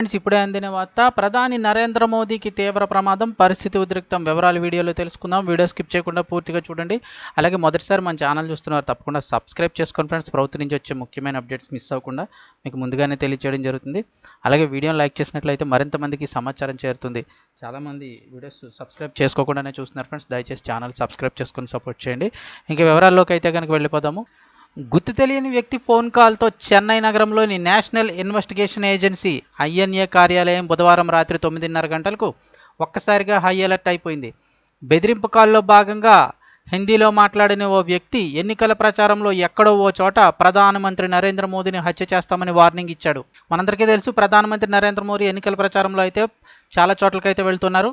Friends ఇప్పుడే అందిన వార్త ప్రధాని నరేంద్ర మోదీకి తీవ్ర ప్రమాదం పరిస్థితి ఉద్రిక్తం వివరాలు వీడియోలో తెలుసుకుందాం. వీడియో స్కిప్ చేయకుండా పూర్తిగా చూడండి. అలాగే మొదటిసారి మన ఛానల్ చూస్తున్నారు తప్పకుండా సబ్స్క్రైబ్ చేసుకోండి ఫ్రెండ్స్ ప్రభుత్వం నుంచి వచ్చే ముఖ్యమైన అప్డేట్స్ మిస్ అవ్వకుండా మీకు ముందుగానే తెలియజేయడం జరుగుతుంది. అలాగే వీడియోని లైక్ చేసినట్లయితే మరింత మందికి సమాచారం చేరుతుంది. చాలామంది వీడియోస్ సబ్స్క్రైబ్ చేసుకోకుండానే చూస్తున్నారు ఫ్రెండ్స్. దయచేసి ఛానల్ సబ్స్క్రైబ్ చేసుకొని సపోర్ట్ చేయండి. ఇంకా వివరాల్లోకి అయితే కనుక వెళ్ళిపోదాము. గుర్తు తెలియని వ్యక్తి ఫోన్ కాల్తో చెన్నై నగరంలోని నేషనల్ ఇన్వెస్టిగేషన్ ఏజెన్సీ ఐఎన్ఏ కార్యాలయం బుధవారం రాత్రి తొమ్మిదిన్నర గంటలకు ఒక్కసారిగా హై అలర్ట్ అయిపోయింది. బెదిరింపు కాల్లో భాగంగా హిందీలో మాట్లాడిన ఓ వ్యక్తి ఎన్నికల ప్రచారంలో ఎక్కడో ఓ చోట ప్రధానమంత్రి నరేంద్ర మోదీని హత్య చేస్తామని వార్నింగ్ ఇచ్చాడు. మనందరికీ తెలుసు ప్రధానమంత్రి నరేంద్ర మోదీ ఎన్నికల ప్రచారంలో అయితే చాలా చోట్లకైతే వెళ్తున్నారు.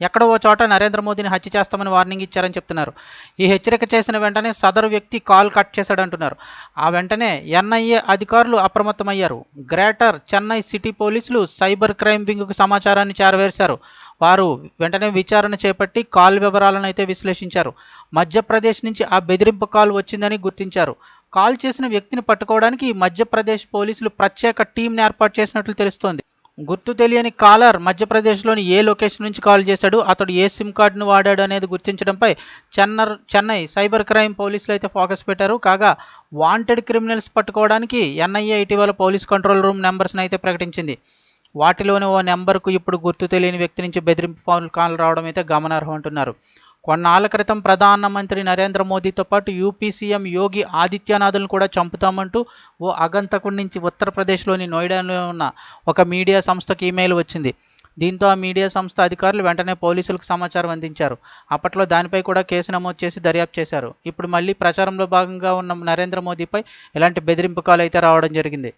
ఎక్కడో ఓ చోట నరేంద్ర మోదీని హత్య చేస్తామని వార్నింగ్ ఇచ్చారని చెప్తున్నారు. ఈ హెచ్చరిక చేసిన వెంటనే సదరు వ్యక్తి కాల్ కట్ చేశాడంటున్నారు. ఆ వెంటనే ఎన్ఐఏ అధికారులు అప్రమత్తమయ్యారు. గ్రేటర్ చెన్నై సిటీ పోలీసులు సైబర్ క్రైమ్ వింగ్కు సమాచారాన్ని చేరవేశారు. వారు వెంటనే విచారణ చేపట్టి కాల్ వివరాలను అయితే విశ్లేషించారు. మధ్యప్రదేశ్ నుంచి ఆ బెదిరింపు కాల్ వచ్చిందని గుర్తించారు. కాల్ చేసిన వ్యక్తిని పట్టుకోవడానికి మధ్యప్రదేశ్ పోలీసులు ప్రత్యేక టీంని ఏర్పాటు చేసినట్లు తెలుస్తోంది. గుర్తు తెలియని కాలర్ మధ్యప్రదేశ్లోని ఏ లొకేషన్ నుంచి కాల్ చేశాడు? అతడు ఏ సిమ్ కార్డును వాడాడు అనేది గుర్తించడంపై చెన్నర్ చెన్నై సైబర్ క్రైమ్ పోలీసులు అయితే ఫోకస్ పెట్టారు. కాగా వాంటెడ్ క్రిమినల్స్ పట్టుకోవడానికి ఎన్ఐఏ ఇటీవల పోలీస్ కంట్రోల్ రూమ్ నెంబర్స్ని అయితే ప్రకటించింది. వాటిలోని ఓ నెంబర్కు ఇప్పుడు గుర్తు తెలియని వ్యక్తి నుంచి బెదిరింపు ఫోన్ కాల్ రావడం అయితే గమనార్హం అంటున్నారు. కొన్నాళ్ళ క్రితం ప్రధానమంత్రి నరేంద్ర మోదీతో పాటు యూపీ సీఎం యోగి ఆదిత్యనాథ్ను కూడా చంపుతామంటూ ఓ అగంతకుడి నుంచి ఉత్తరప్రదేశ్లోని నోయిడాలో ఉన్న ఒక మీడియా సంస్థకు ఈమెయిల్ వచ్చింది. దీంతో ఆ మీడియా సంస్థ అధికారులు వెంటనే పోలీసులకు సమాచారం అందించారు. అప్పట్లో దానిపై కూడా కేసు నమోదు చేసి దర్యాప్తు చేశారు. ఇప్పుడు మళ్ళీ ప్రచారంలో భాగంగా ఉన్న నరేంద్ర మోదీపై ఇలాంటి బెదిరింపు కాలు అయితే రావడం జరిగింది.